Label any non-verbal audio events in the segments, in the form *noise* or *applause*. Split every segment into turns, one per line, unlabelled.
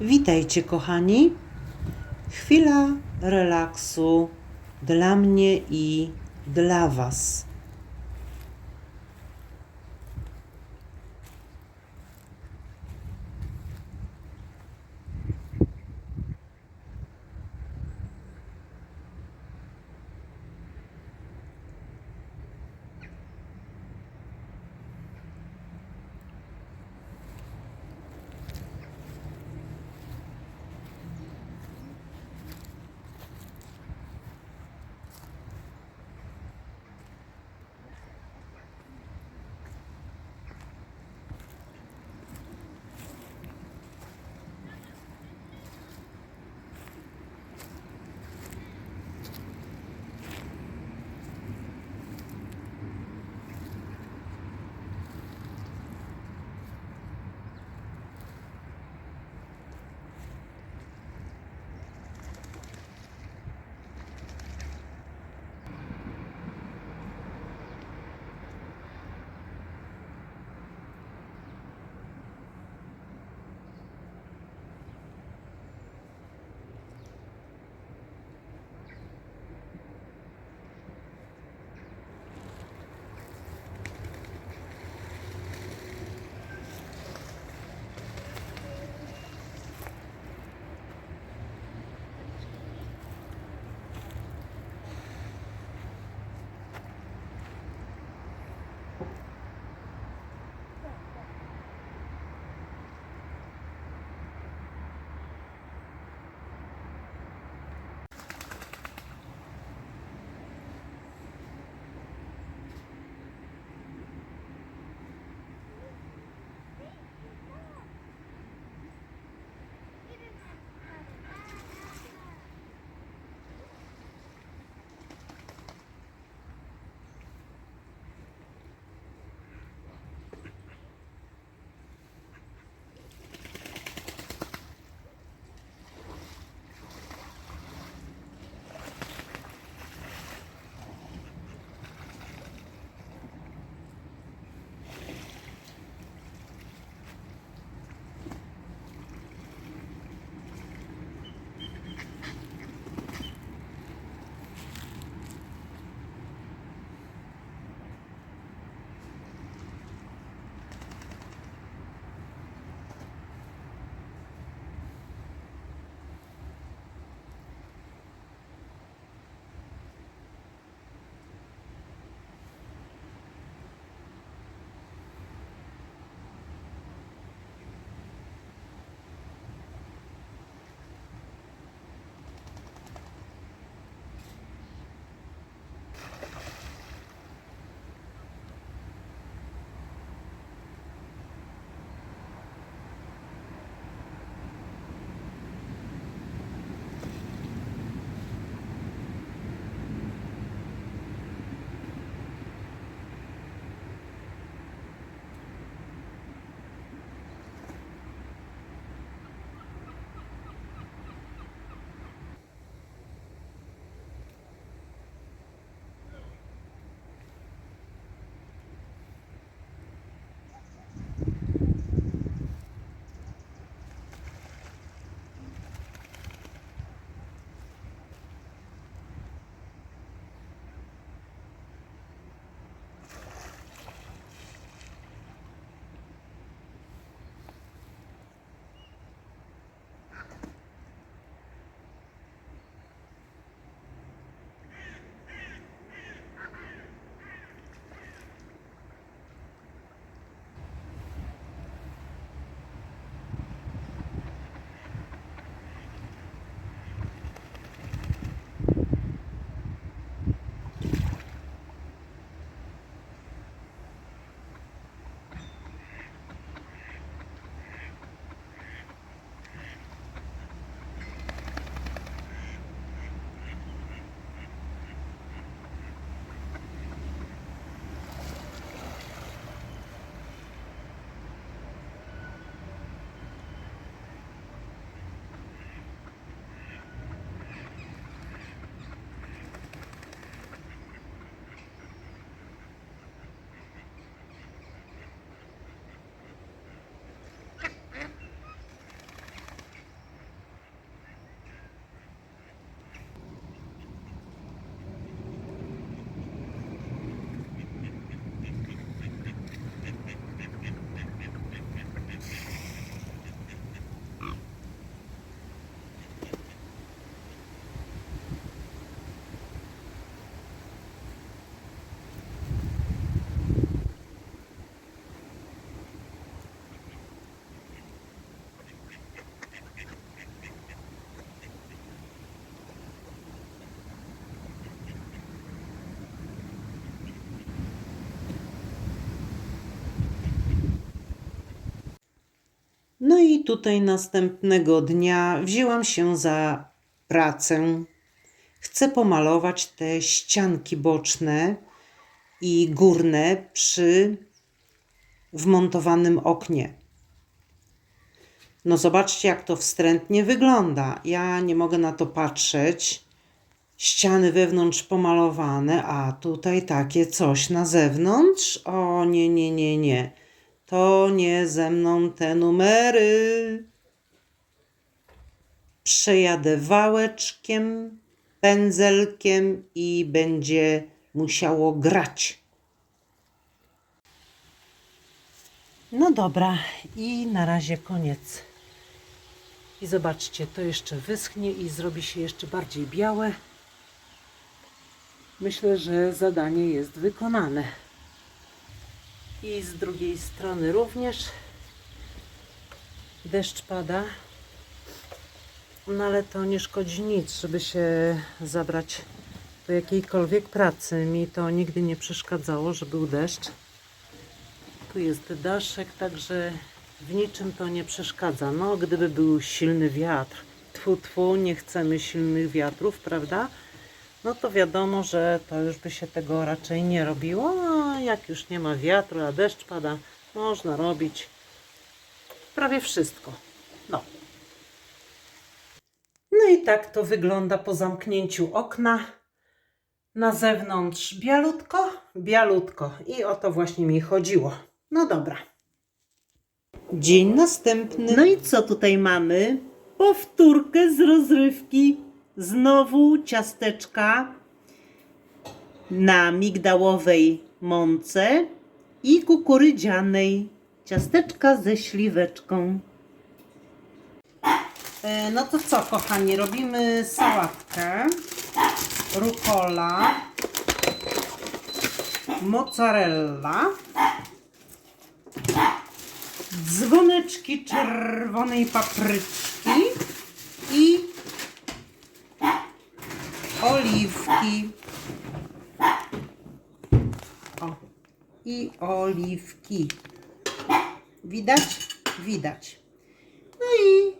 Witajcie, kochani. Chwila relaksu dla mnie i dla Was. Tutaj następnego dnia wzięłam się za pracę. Chcę pomalować te ścianki boczne i górne przy wmontowanym oknie. No zobaczcie, jak to wstrętnie wygląda. Ja nie mogę na to patrzeć. Ściany wewnątrz pomalowane, a tutaj takie coś na zewnątrz. O nie, nie, nie, nie. To nie ze mną te numery. Przejadę wałeczkiem, pędzelkiem i będzie musiało grać. No dobra, i na razie koniec. I zobaczcie, to jeszcze wyschnie i zrobi się jeszcze bardziej białe. Myślę, że zadanie jest wykonane. I z drugiej strony również deszcz pada. No ale to nie szkodzi nic, żeby się zabrać do jakiejkolwiek pracy. Mi to nigdy nie przeszkadzało, że był deszcz. Tu jest daszek, także w niczym to nie przeszkadza. No, gdyby był silny wiatr, tfu, tfu, nie chcemy silnych wiatrów, prawda? No to wiadomo, że to już by się tego raczej nie robiło. A jak już nie ma wiatru, a deszcz pada, można robić prawie wszystko. No. No i tak to wygląda po zamknięciu okna. Na zewnątrz bialutko, bialutko. I o to właśnie mi chodziło. No dobra. Dzień następny. No i co tutaj mamy? Powtórkę z rozrywki. Znowu ciasteczka na migdałowej mące i kukurydzianej. Ciasteczka ze śliweczką. E, No to co, kochani, robimy sałatkę, rukola, mozzarella, dzwoneczki czerwonej papryczki i oliwki. O, i oliwki. Widać? Widać. No i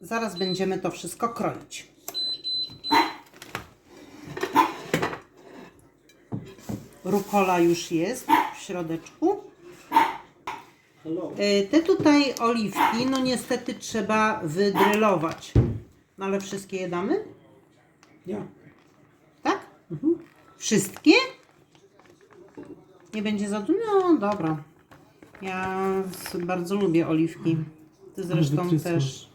zaraz będziemy to wszystko kroić. Rukola już jest w środeczku. E, Te tutaj oliwki, no niestety trzeba wydrylować. No ale wszystkie je damy?
Ja.
Wszystkie? Nie będzie za dużo? No dobra. Ja bardzo lubię oliwki. Ty zresztą też.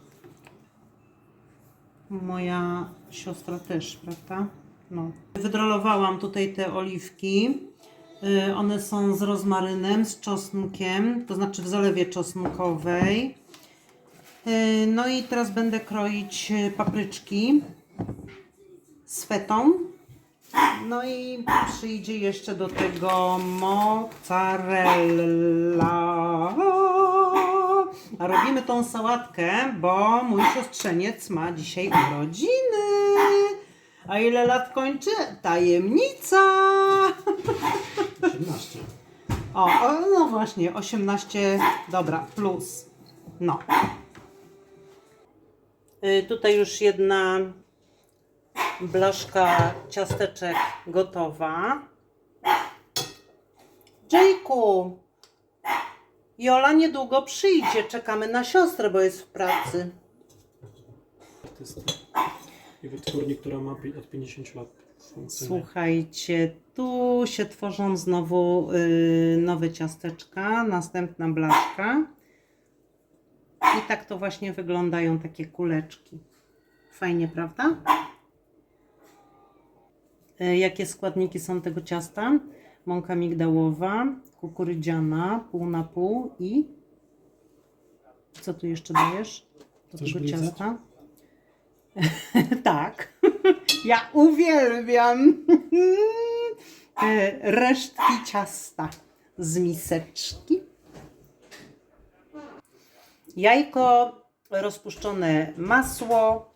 Moja siostra też, prawda? No. Wydrolowałam tutaj te oliwki. Y, One są z rozmarynem, z czosnkiem, to znaczy w zalewie czosnkowej. Y, No i teraz będę kroić y, papryczki z fetą. No i przyjdzie jeszcze do tego mozzarella. A robimy tą sałatkę, bo mój siostrzeniec ma dzisiaj urodziny. A ile lat kończy? Tajemnica!
18.
O, o, no właśnie, 18, dobra, plus. No. Y, tutaj już jedna blaszka ciasteczek gotowa. Jejku, Jola niedługo przyjdzie. Czekamy na siostrę, bo jest w pracy.
I wytwórni, która ma od 50 lat.
Słuchajcie, tu się tworzą znowu y, nowe ciasteczka, następna blaszka. I tak to właśnie wyglądają takie kuleczki. Fajnie, prawda? Y, jakie składniki są tego ciasta? Mąka migdałowa, kukurydziana, pół na pół i co tu jeszcze dajesz do
Chcesz
tego
gryzać?
ciasta? *laughs* tak. *laughs* Ja uwielbiam te *laughs* resztki ciasta z miseczki. Jajko, rozpuszczone masło,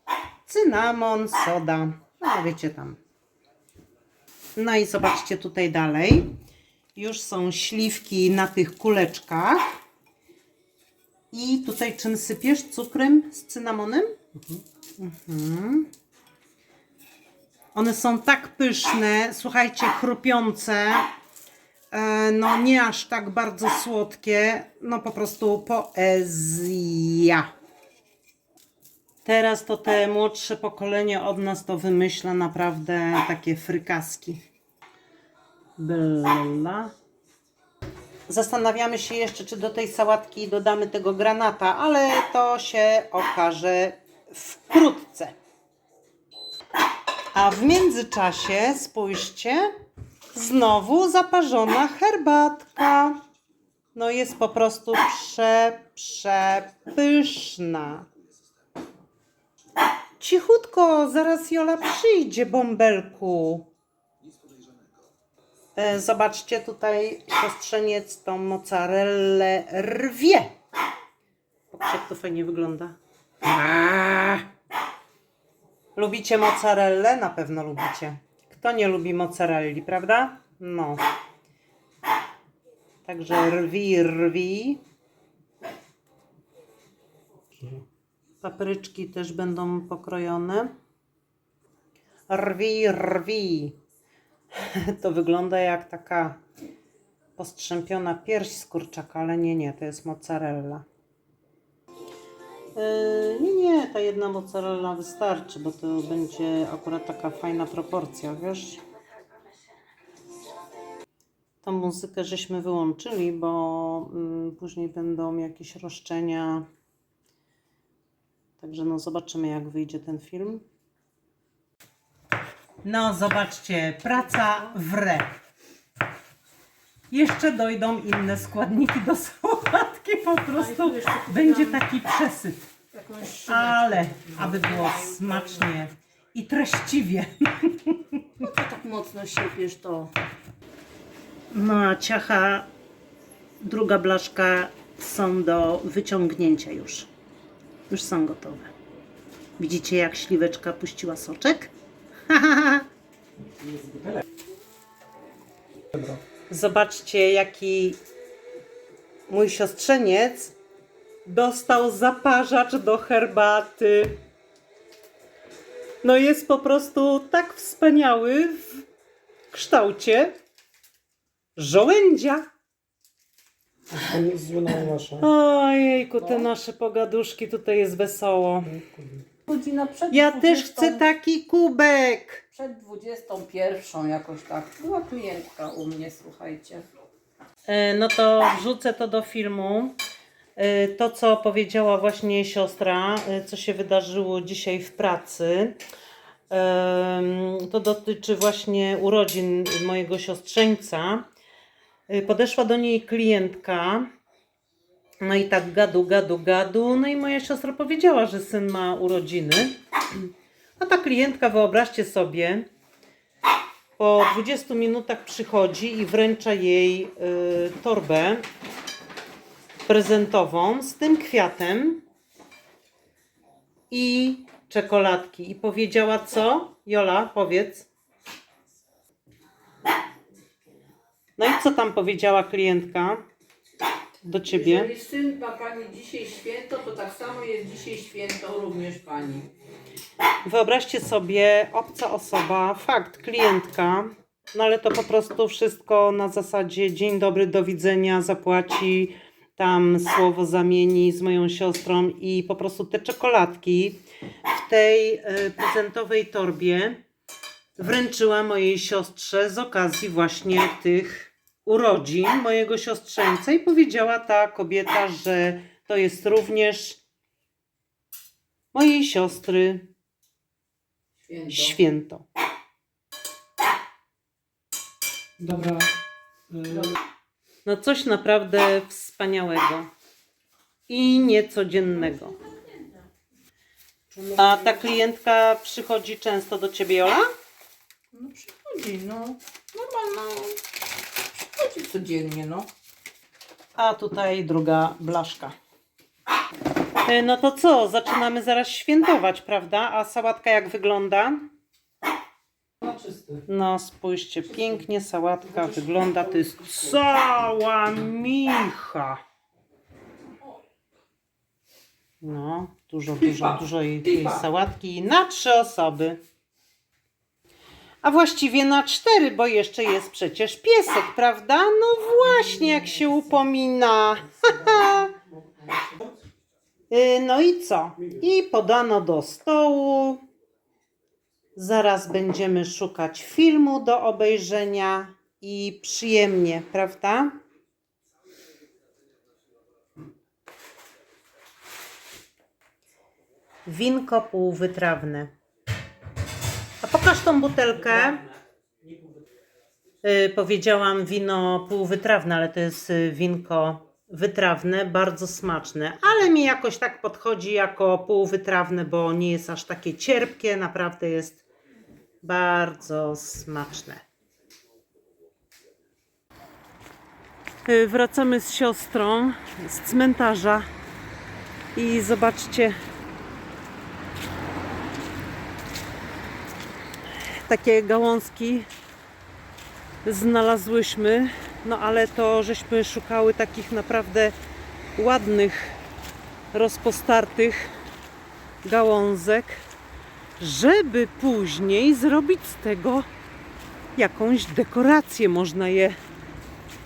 cynamon, soda. No wiecie tam. No i zobaczcie tutaj dalej. Już są śliwki na tych kuleczkach. I tutaj czym sypiesz? Cukrem z cynamonem? Mhm. One są tak pyszne, słuchajcie, chrupiące. E, No nie aż tak bardzo słodkie. No po prostu poezja. Teraz to te młodsze pokolenie od nas to wymyśla naprawdę takie frykaski. Bella. Zastanawiamy się jeszcze, czy do tej sałatki dodamy tego granata, ale to się okaże wkrótce. A w międzyczasie, spójrzcie, znowu zaparzona herbatka. No jest po prostu prze, przepyszna. Cichutko, zaraz Jola przyjdzie, bąbelku. E, Zobaczcie, tutaj siostrzeniec tą mozzarellę rwie. Patrzcie, jak to fajnie wygląda. Lubicie mozzarellę? Na pewno lubicie. Kto nie lubi mozzarelli, prawda? No. Także rwi, rwi. Papryczki też będą pokrojone. Rwi, rwi. *laughs* To wygląda jak taka postrzępiona pierś z kurczaka, ale nie, nie, to jest mozzarella. Yy, nie, nie, ta jedna mozzarella wystarczy, bo to będzie akurat taka fajna proporcja, wiesz? Tą muzykę żeśmy wyłączyli, bo mm, później będą jakieś roszczenia. Także no zobaczymy jak wyjdzie ten film. No zobaczcie, praca w re. Jeszcze dojdą inne składniki do sałatki, po prostu będzie taki przesyt. Ale aby było smacznie i treściwie.
No to tak mocno siepiesz to.
No a ciacha, druga blaszka są do wyciągnięcia już. Już są gotowe. Widzicie jak śliweczka puściła soczek? *laughs* Zobaczcie, jaki mój siostrzeniec dostał zaparzacz do herbaty. No jest po prostu tak wspaniały w kształcie żołędzia.
To.
Ojejku, te nasze pogaduszki, tutaj jest wesoło.
Godzina przed
Ja
20,
też chcę taki kubek.
Przed 21 jakoś tak. Była klientka u mnie, słuchajcie.
E, No to wrzucę to do filmu. E, To, co powiedziała właśnie siostra, e, co się wydarzyło dzisiaj w pracy, em, to dotyczy właśnie urodzin mojego siostrzeńca. E, Podeszła do niej klientka. No i tak gadu, gadu, gadu. No i moja siostra powiedziała, że syn ma urodziny. A ta klientka, wyobraźcie sobie, po 20 minutach przychodzi i wręcza jej y, torbę prezentową z tym kwiatem i czekoladki. I powiedziała co? Jola, powiedz. No i co tam powiedziała klientka do ciebie?
Jeżeli syn ma pani dzisiaj święto, to tak samo jest dzisiaj święto również pani.
Wyobraźcie sobie, obca osoba, fakt, klientka, no ale to po prostu wszystko na zasadzie dzień dobry, do widzenia, zapłaci, tam słowo zamieni z moją siostrą i po prostu te czekoladki w tej y, prezentowej torbie wręczyła mojej siostrze z okazji właśnie tych urodzin mojego siostrzeńca i powiedziała ta kobieta, że to jest również mojej siostry
Święto.
święto.
Dobra.
No coś naprawdę wspaniałego i niecodziennego. A ta klientka przychodzi często do ciebie, Jola?
No przychodzi, no. Normalna. Codziennie, no.
A tutaj druga blaszka. E, No to co, zaczynamy zaraz świętować, prawda? A sałatka jak wygląda?
na czysty.
No spójrzcie, pięknie sałatka wygląda. To jest cała micha. No, dużo, dużo, dużo jej, jej sałatki na trzy osoby. A właściwie na cztery, bo jeszcze jest przecież piesek, prawda? No właśnie, jak się upomina. *laughs* Y, No i co? I podano do stołu. Zaraz będziemy szukać filmu do obejrzenia i przyjemnie, prawda? Winko półwytrawne. Tą butelkę. Y, powiedziałam wino półwytrawne, ale to jest y, winko wytrawne, bardzo smaczne, ale mi jakoś tak podchodzi jako półwytrawne, bo nie jest aż takie cierpkie, naprawdę jest bardzo smaczne. Y, Wracamy z siostrą z cmentarza i zobaczcie, takie gałązki znalazłyśmy, no ale to żeśmy szukały takich naprawdę ładnych, rozpostartych gałązek, żeby później zrobić z tego jakąś dekorację. Można je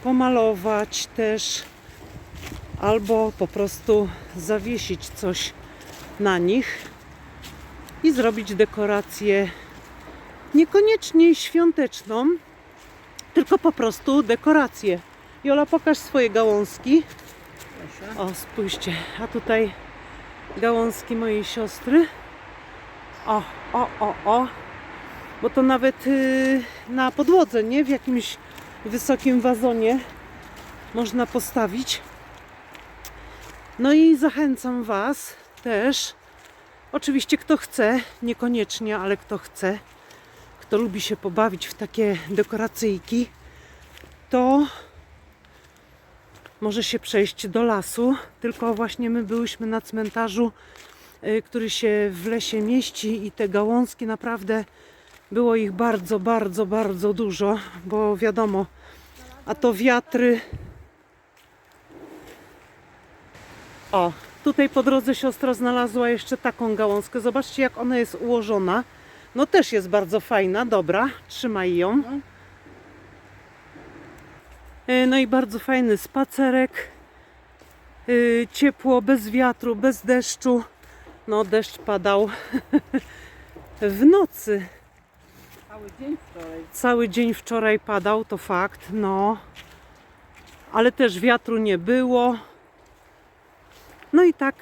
pomalować też, albo po prostu zawiesić coś na nich i zrobić dekorację niekoniecznie świąteczną, tylko po prostu dekorację. Jola, pokaż swoje gałązki. O, spójrzcie, a tutaj gałązki mojej siostry. O, o, o, o. Bo to nawet yy, na podłodze, nie? W jakimś wysokim wazonie można postawić. No i zachęcam Was też. Oczywiście kto chce, niekoniecznie, ale kto chce, kto lubi się pobawić w takie dekoracyjki, to może się przejść do lasu. Tylko właśnie my byłyśmy na cmentarzu, y, który się w lesie mieści i te gałązki naprawdę było ich bardzo, bardzo, bardzo dużo, bo wiadomo, a to wiatry. O, tutaj po drodze siostra znalazła jeszcze taką gałązkę. Zobaczcie, jak ona jest ułożona. No też jest bardzo fajna, dobra, trzymaj ją. E, No i bardzo fajny spacerek. E, Ciepło, bez wiatru, bez deszczu. No deszcz padał *laughs* w nocy.
Cały dzień wczoraj.
Cały dzień wczoraj padał, to fakt, no. Ale też wiatru nie było. No i tak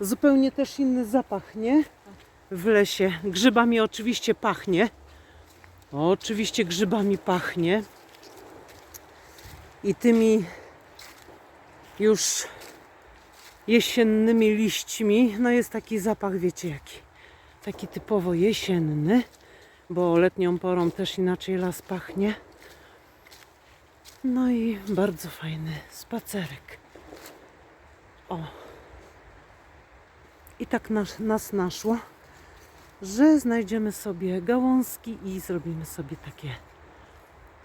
zupełnie też inny zapach, nie? W lesie. Grzybami oczywiście pachnie. Oczywiście grzybami pachnie. I tymi już jesiennymi liśćmi. No jest taki zapach, wiecie jaki. Taki typowo jesienny bo letnią porą też inaczej las pachnie. No i bardzo fajny spacerek. O. I tak nas, nas naszło, że znajdziemy sobie gałązki i zrobimy sobie takie,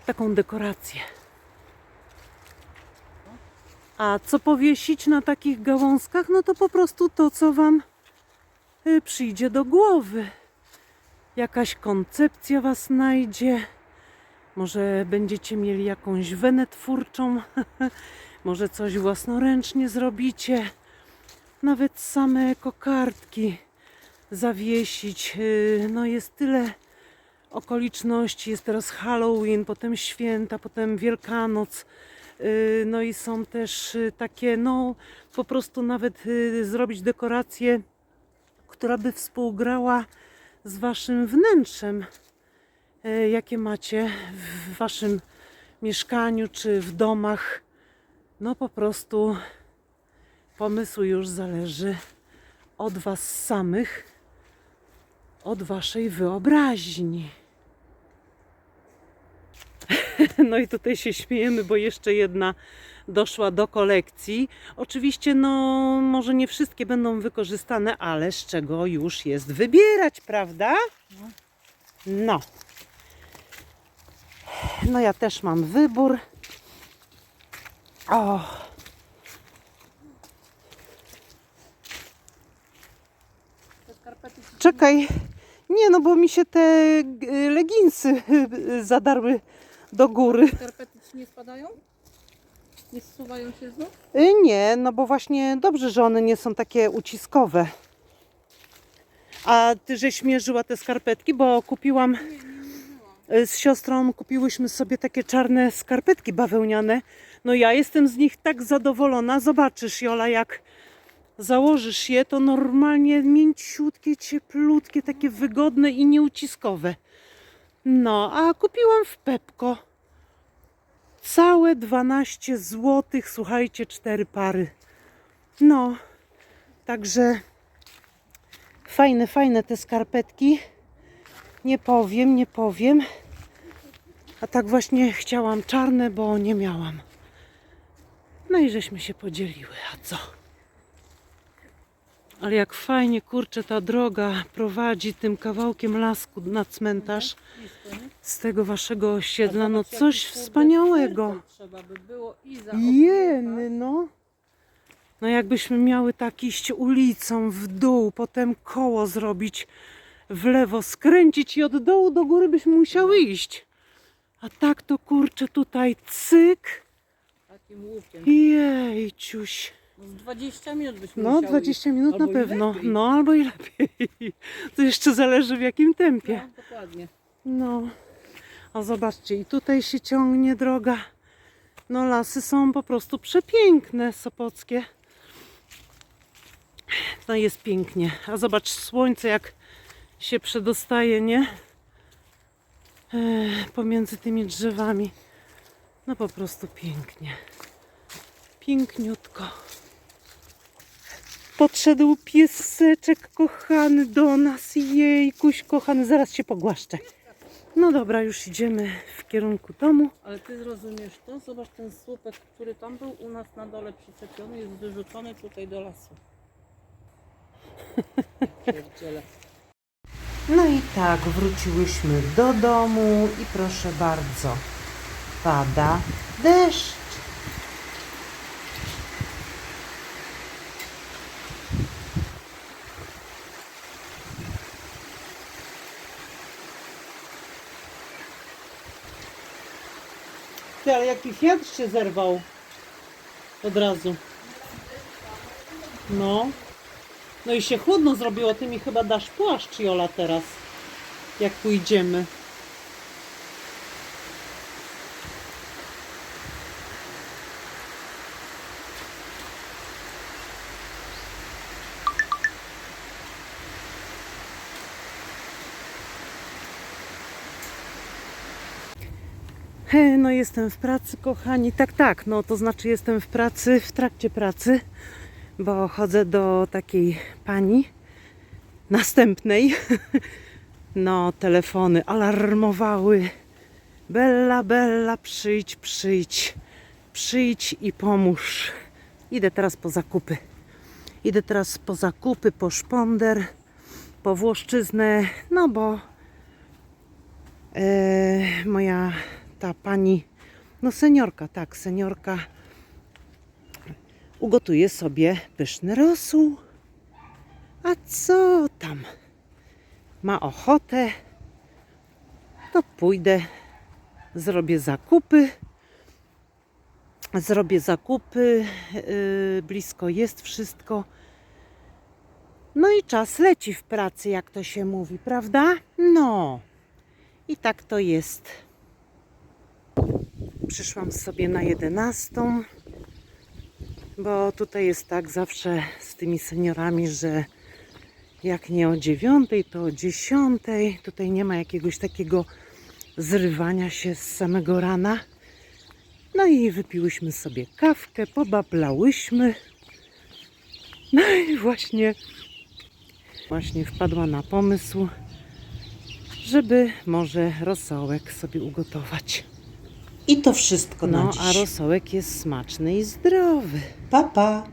taką dekorację. A co powiesić na takich gałązkach? No to po prostu to, co Wam y, przyjdzie do głowy jakaś koncepcja Was znajdzie. Może będziecie mieli jakąś wenę twórczą, *laughs* może coś własnoręcznie zrobicie. Nawet same kokardki zawiesić. Yy, No jest tyle okoliczności. Jest teraz Halloween, potem święta, potem Wielkanoc. Yy, No i są też yy, takie, no po prostu nawet zrobić dekorację, która by współgrała z waszym wnętrzem, jakie macie w waszym mieszkaniu czy w domach. No po prostu pomysł już zależy od was samych, od waszej wyobraźni. *laughs* No i tutaj się śmiejemy, bo jeszcze jedna doszła do kolekcji. Oczywiście, no, może nie wszystkie będą wykorzystane, ale z czego już jest wybierać, prawda? No. No, ja też mam wybór. O. Czekaj. Nie, no bo mi się te y, leginsy *laughs* zadarły do góry.
Skarpety ci nie spadają? Nie zsuwają się znów?
Y, Nie, no bo właśnie dobrze, że one nie są takie uciskowe. A ty żeś mierzyła te skarpetki, bo kupiłam y, z siostrą, kupiłyśmy sobie takie czarne skarpetki bawełniane. No ja jestem z nich tak zadowolona. Zobaczysz, Jola, jak założysz je, to normalnie mięciutkie, cieplutkie, takie wygodne i nieuciskowe. No, a kupiłam w Pepko. Całe 12 zł, słuchajcie, cztery pary. No, także fajne, fajne te skarpetki. Nie powiem, nie powiem. A tak właśnie chciałam czarne, bo nie miałam. No i żeśmy się podzieliły, a co? Ale jak fajnie, kurczę, ta droga prowadzi tym kawałkiem lasku na cmentarz z tego waszego osiedla. No coś wspaniałego.
Trzeba by było i za
Jeny, no. No jakbyśmy miały tak iść ulicą w dół, potem koło zrobić w lewo, skręcić i od dołu do góry byśmy musiały iść. A tak to kurczę tutaj cyk.
takim łukiem.
Jejciuś.
Z 20 minut byśmy
No,
musiały
20 minut
Albo
na pewno.
lepiej.
No, albo i lepiej. *laughs* To jeszcze zależy w jakim
iść.
tempie.
No, dokładnie.
No, a zobaczcie, i tutaj się ciągnie droga. No, lasy są po prostu przepiękne, sopockie. No, jest pięknie. A zobacz, słońce jak się przedostaje, nie? E, pomiędzy tymi drzewami. No, po prostu pięknie. Piękniutko. Podszedł pieseczek kochany do nas. Jejkuś kochany, zaraz się pogłaszczę. No dobra, już idziemy w kierunku domu.
Ale ty zrozumiesz to? Zobacz ten słupek, który tam był u nas na dole przyczepiony, jest wyrzucony tutaj do lasu. *laughs* Pierdziele.
No i tak, wróciłyśmy do domu i proszę bardzo, pada deszcz. Ty, ale jaki fiat się zerwał od razu. No. No i się chłodno zrobiło, ty mi chyba dasz płaszcz, Jola, teraz, jak pójdziemy. No jestem w pracy, kochani. Tak, tak, no to znaczy jestem w pracy, w trakcie pracy bo chodzę do takiej pani następnej. *laughs* No, telefony alarmowały. Bella, Bella, przyjdź, przyjdź, przyjdź i pomóż. Idę teraz po zakupy. Idę teraz po zakupy, po szponder, po Włoszczyznę, no bo e, moja ta pani, no seniorka, tak, seniorka ugotuję sobie pyszny rosół. A co tam? Ma ochotę, to pójdę, zrobię zakupy. Zrobię zakupy, yy, blisko jest wszystko. No i czas leci w pracy, jak to się mówi, prawda? No. I tak to jest. Przyszłam sobie na 11 bo tutaj jest tak zawsze z tymi seniorami, że jak nie o dziewiątej, to o dziesiątej. Tutaj nie ma jakiegoś takiego zrywania się z samego rana. No i wypiłyśmy sobie kawkę, pobablałyśmy. No i właśnie, właśnie wpadła na pomysł, żeby może rosołek sobie ugotować.
I to wszystko na
No,
dziś.
a rosołek jest smaczny i zdrowy.
Pa, pa.